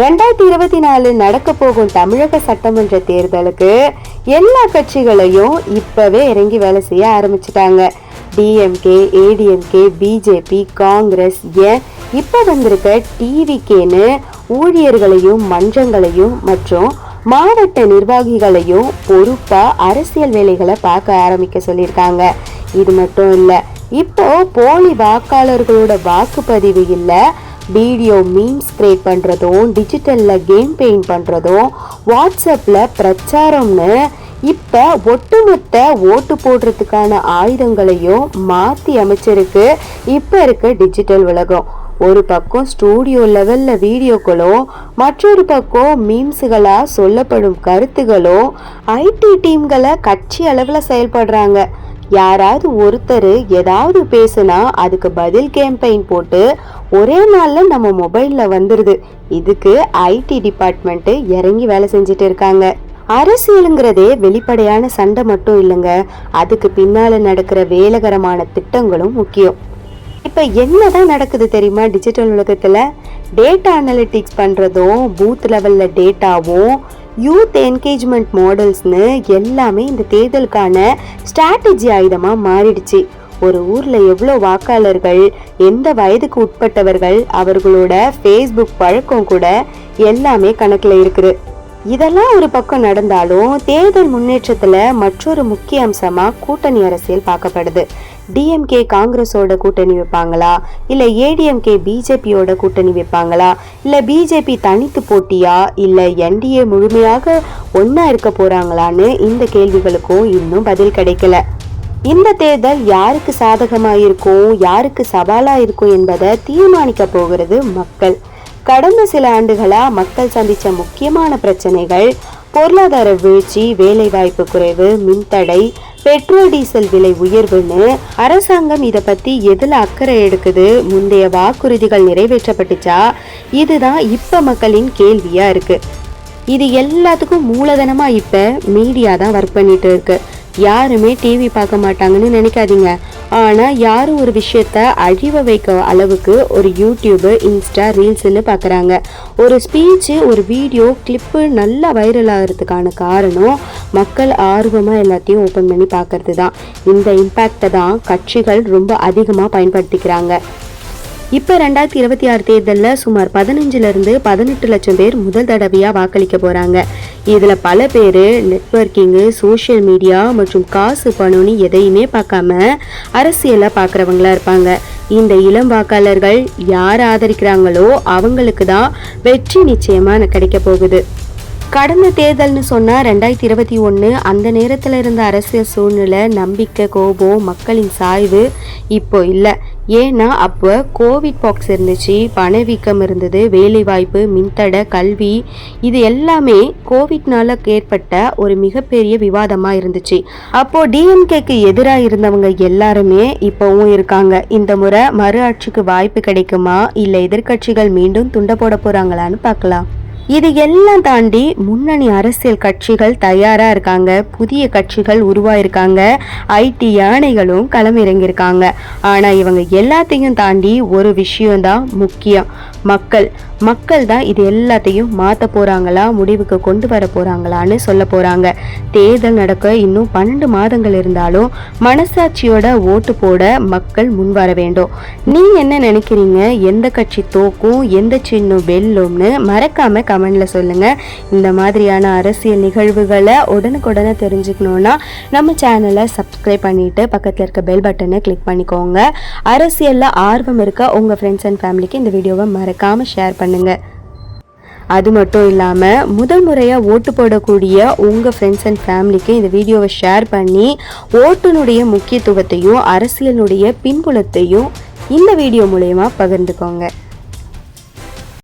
ரெண்டாயிரத்தி இருபத்தி நாலு நடக்க போகும் தமிழக சட்டமன்ற தேர்தலுக்கு எல்லா கட்சிகளையும் இப்பவே இறங்கி வேலை செய்ய ஆரம்பிச்சிட்டாங்க. டிஎம்கே ஏடிஎம்கே பிஜேபி காங்கிரஸ் ஏன் இப்போ வந்திருக்க டிவிகேன்னு ஊழியர்களையும் மன்றங்களையும் மற்றும் மாவட்ட நிர்வாகிகளையும் பொறுப்பாக அரசியல் வேலைகளை பார்க்க ஆரம்பிக்க சொல்லியிருக்காங்க. இது மட்டும் இல்லை இப்போ போலி வாக்காளர்களோட வாக்குப்பதிவு இல்லை வீடியோ மீம்ஸ் கிரியேட் பண்ணுறதும் டிஜிட்டலில் கேம் பெயிண்ட் பண்ணுறதும் வாட்ஸ்அப்பில் பிரச்சாரம்னு இப்போ ஒட்டுமொத்த ஓட்டு போடுறதுக்கான ஆயுதங்களையும் மாற்றி அமைச்சிருக்கு. இப்போ இருக்க டிஜிட்டல் உலகம். ஒரு பக்கம் ஸ்டூடியோ லெவலில் வீடியோக்களும் மற்றொரு பக்கம் மீம்ஸுகளாக சொல்லப்படும் கருத்துகளும் ஐடி டீம்களை கட்சி அளவில் செயல்படுறாங்க. யாராவது ஒருத்தர் ஏதாவது பேசுனா அதுக்கு பதில் கேம்பெயின் போட்டு ஒரே நாளில் நம்ம மொபைலில் வந்துடுது இதுக்கு ஐடி டிபார்ட்மெண்ட்டு இறங்கி வேலை செஞ்சுட்டு இருக்காங்க. அரசியலுங்கிறதே வெளிப்படையான சண்டை மட்டும் இல்லைங்க. அதுக்கு பின்னால் நடக்கிற வேலகரமான திட்டங்களும் முக்கியம். இப்போ என்னதான் நடக்குது தெரியுமா டிஜிட்டல் உலகத்தில்? டேட்டா அனலிட்டிக்ஸ் பண்ணுறதும் பூத் லெவலில் டேட்டாவும் யூத் என்கேஜ்மெண்ட் மாடல்ஸ்னு எல்லாமே இந்த தேர்தலுக்கான ஸ்ட்ராட்டஜி ஆயுதமாக மாறிடுச்சு. ஒரு ஊரில் எவ்வளோ வாக்காளர்கள் எந்த வயதுக்கு உட்பட்டவர்கள் அவர்களோட ஃபேஸ்புக் பழக்கம் கூட எல்லாமே கணக்கில் இருக்குது. இதெல்லாம் ஒரு பக்கம் நடந்தாலும் தேர்தல் முன்னேற்றத்தில் மற்றொரு முக்கிய அம்சமாக கூட்டணி அரசியல் பார்க்கப்படுது. டிஎம்கே காங்கிரஸோட கூட்டணி வைப்பாங்களா? இல்லை ஏடிஎம்கே பிஜேபியோட கூட்டணி வைப்பாங்களா? இல்லை பிஜேபி தனித்து போட்டியா? இல்லை என்டிஏ முழுமையாக ஒன்றா இருக்க போகிறாங்களான்னு இந்த கேள்விகளுக்கும் இன்னும் பதில் கிடைக்கல. இந்த தேர்தல் யாருக்கு சாதகமாக இருக்கும் யாருக்கு சவாலாக இருக்கும் என்பதை தீர்மானிக்க போகிறது மக்கள். கடந்த சில ஆண்டுகளாக மக்கள் சந்தித்த முக்கியமான பிரச்சனைகள் பொருளாதார வீழ்ச்சி வேலைவாய்ப்பு குறைவு மின்தடை பெட்ரோல் டீசல் விலை உயர்வுன்னு அரசாங்கம் இதை பற்றி எதில் அக்கறை எடுக்குது முந்தைய வாக்குறுதிகள் நிறைவேற்றப்பட்டுச்சா? இதுதான் இப்போ மக்களின் கேள்வியாக இருக்குது இது எல்லாத்துக்கும் மூலதனமாக இப்போ மீடியா தான் ஒர்க் பண்ணிட்டு இருக்குது யாருமே டிவி பார்க்க மாட்டாங்கன்னு நினைக்காதீங்க. ஆனால் யாரும் ஒரு விஷயத்த அழிவ வைக்க அளவுக்கு ஒரு யூடியூபு இன்ஸ்டா ரீல்ஸ்ன்னு பார்க்குறாங்க ஒரு ஸ்பீச்சு ஒரு வீடியோ கிளிப்பு நல்லா வைரல் ஆகிறதுக்கான காரணம் மக்கள் ஆர்வமாக எல்லாத்தையும் ஓப்பன் பண்ணி பார்க்கறது தான் இந்த இம்பேக்டை தான் கட்சிகள் ரொம்ப அதிகமாக பயன்படுத்திக்கிறாங்க. இப்போ ரெண்டாயிரத்தி இருபத்தி ஆறு தேர்தலில் சுமார் பதினஞ்சுலேருந்து பதினெட்டு லட்சம் பேர் முதல் தடவையாக வாக்களிக்க போகிறாங்க இதில் பல பேர் நெட்வொர்க்கிங்கு சோஷியல் மீடியா மற்றும் காசு பணம்னு எதையுமே பார்க்காம அரசியலை பார்க்குறவங்களா இருப்பாங்க. இந்த இளம் வாக்காளர்கள் யார் ஆதரிக்கிறாங்களோ அவங்களுக்கு தான் வெற்றி நிச்சயமாக கிடைக்க போகுது. கடந்த தேர்தல்னு சொன்னால் ரெண்டாயிரத்தி இருபத்தி ஒன்று அந்த நேரத்தில் இருந்த அரசியல் சூழ்நிலை நம்பிக்கை கோபம் மக்களின் சாய்வு இப்போ இல்லை. ஏன்னா அப்போ கோவிட் பாக்ஸ் இருந்துச்சு பணவீக்கம் இருந்தது வேலைவாய்ப்பு மின்தடை கல்வி இது எல்லாமே கோவிட்னால ஏற்பட்ட ஒரு மிகப்பெரிய விவாதமாக இருந்துச்சு. அப்போ டிஎம்கேக்கு எதிராக இருந்தவங்க எல்லாருமே இப்போவும் இருக்காங்க. இந்த முறை மறு ஆட்சிக்கு வாய்ப்பு கிடைக்குமா? இல்லை எதிர்க்கட்சிகள் மீண்டும் துண்ட போட போகிறாங்களான்னு பார்க்கலாம். இது எல்லாம் தாண்டி முன்னணி அரசியல் கட்சிகள் தயாராக இருக்காங்க. புதிய கட்சிகள் உருவாயிருக்காங்க. ஐடி யானைகளும் களமிறங்கியிருக்காங்க. ஆனால் இவங்க எல்லாத்தையும் தாண்டி ஒரு விஷயம்தான் முக்கியம். மக்கள். மக்கள் தான் இது எல்லாத்தையும் மாற்ற போகிறாங்களா முடிவுக்கு கொண்டு வர போகிறாங்களான்னு சொல்ல போகிறாங்க தேர்தல் நடக்க இன்னும் பன்னெண்டு மாதங்கள் இருந்தாலும் மனசாட்சியோட ஓட்டு போட மக்கள் முன் வர வேண்டும். நீ என்ன நினைக்கிறீங்க? எந்த கட்சி தோக்கும்? எந்த சின்னம் வெல்லும்னு மறக்காமல் கமெண்டில் சொல்லுங்க. இந்த மாதிரியான அரசியல் நிகழ்வுகளை உடனுக்குடனே தெரிஞ்சுக்கணுன்னா நம்ம சேனலை சப்ஸ்கிரைப் பண்ணிட்டு பக்கத்தில் இருக்க பெல் பட்டனை கிளிக் பண்ணிக்கோங்க. அரசியலில் ஆர்வம் இருக்க உங்கள் ஃப்ரெண்ட்ஸ் அண்ட் ஃபேமிலிக்கு இந்த வீடியோவை மறக்காமல் ஷேர் பண்ணுங்கள் அது மட்டும் இல்லாமல் முதல் முறையாக ஓட்டு போடக்கூடிய உங்கள் ஃப்ரெண்ட்ஸ் அண்ட் ஃபேமிலிக்கு இந்த வீடியோவை ஷேர் பண்ணி ஓட்டுனுடைய முக்கியத்துவத்தையும் அரசியலுடைய பின்புலத்தையும் இந்த வீடியோ மூலயமா பகிர்ந்துக்கோங்க.